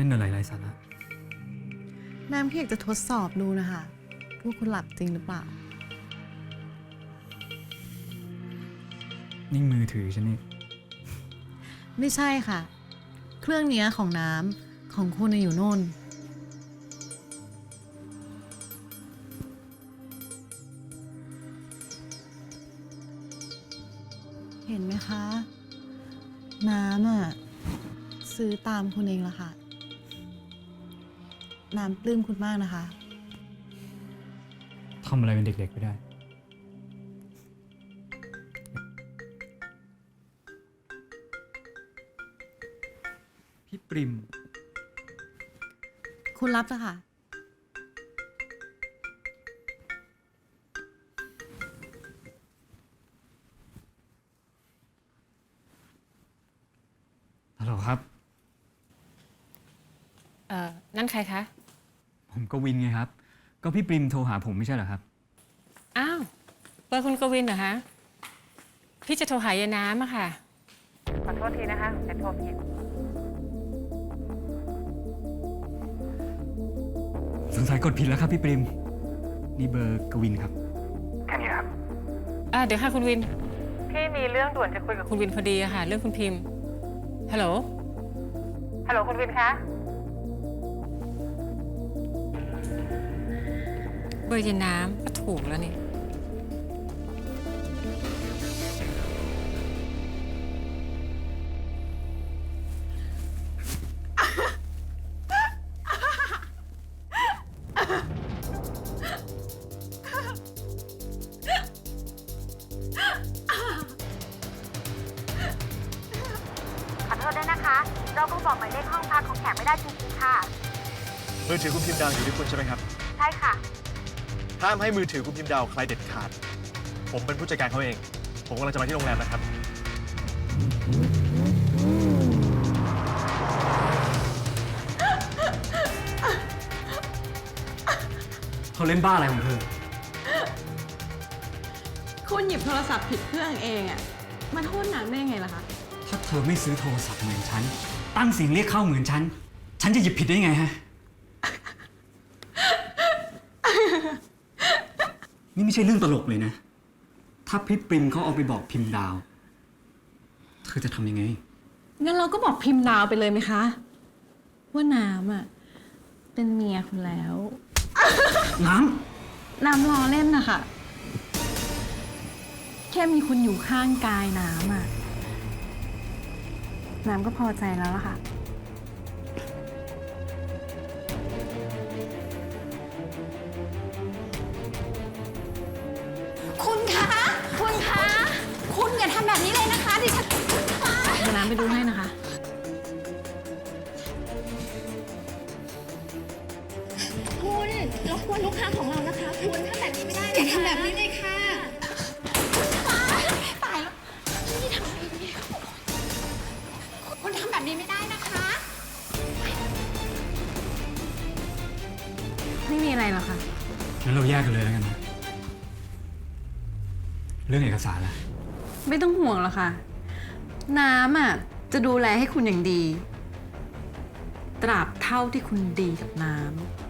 เล่นอะไรไร้สาระน้ำแค่อยากจะทดสอบดูนะคะว่าคุณหลับจริงหรือเปล่า นิ่งมือถือฉันนี่ไม่ใช่ค่ะ เครื่องเนี้ยของน้ำของคุณน่ะอยู่โน่น เห็นไหมคะ น้ำอะ ซื้อตามคุณเองละค่ะ น้ำปลื้มคุณมากนะคะ ทำอะไรเป็นเด็กๆไม่ได้ พี่ปริม คุณรับจ้ะค่ะ ฮัลโหลครับ เอ่อ นั่นใครคะ ผมกวินไงครับ ก็พี่ปริมโทรหาผมไม่ใช่เหรอครับ อ้าวเบอร์คุณกวินเหรอคะพี่จะโทรหายายน้ำอะค่ะ ขอโทษทีนะคะแต่โทรผิด สงสัยกดผิดแล้วครับพี่ปริม นี่เบอร์กวินครับ อ่าเดี๋ยวค่ะคุณวิน พี่มีเรื่องด่วนจะคุยกับคุณวินพอดีอะค่ะ เรื่องคุณพิมพ์ฮัลโหลฮัลโหลคุณวินคะ เบอร์ยายน้ำก็ถูกแล้วนี่ขอโทษด้วยนะคะ เราคงบอกหมายเลขห้องพักของแขกไม่ได้จริงๆค่ะ มือถือคุณพิมพ์ดาวอยู่ที่คุณใช่ไหมครับ ใช่ค่ะ ห้ามให้มือถือคุณพิมพ์ดาวใครเด็ดขาด ผมเป็นผู้จัดการเขาเอง ผมกำลังจะมาที่โรงแรมนะครับ เขาเล่นบ้าอะไรของเธอ คุณหยิบโทรศัพท์ผิดเครื่องเองอะมาโทษน้ำได้ยังไงล่ะคะ ถ้าเธอไม่ซื้อโทรศัพท์เหมือนฉัน ตั้งเสียงเรียกเข้าเหมือนฉัน ฉันจะหยิบผิดได้ไงฮะ นี่ไม่ใช่เรื่องตลกเลยนะ ถ้าพี่ปริมเขาเอาไปบอกพิมพ์ดาว เธอจะทำยังไง งั้นเราก็บอกพิมพ์ดาวไปเลยไหมคะ ว่าน้ำอะ เป็นเมียคุณแล้ว น้น้ำล้อเล่นนะคะ แค่มีคุณอยู่ข้างกายน้ำอะ น้ำก็พอใจแล้วล่ะค่ะ กวนลูกค้าของเรานะคะ คุณทำแบบนี้ไม่ได้อย่าทำแบบนี้เลยค่ะตายแล้วนี่ทำอะไรเนี่ยคุณทำแบบนี้ไม่ได้นะคะ ไม่มีอะไรหรอกค่ะำงั้นเราแยกกันเลยแล้วกันนะ เรื่องเอกสารล่ะไม่ต้องห่วงหรอกค่ะ น้ำอะจะดูแลให้คุณอย่างดี ตราบเท่าที่คุณดีกับน้ำ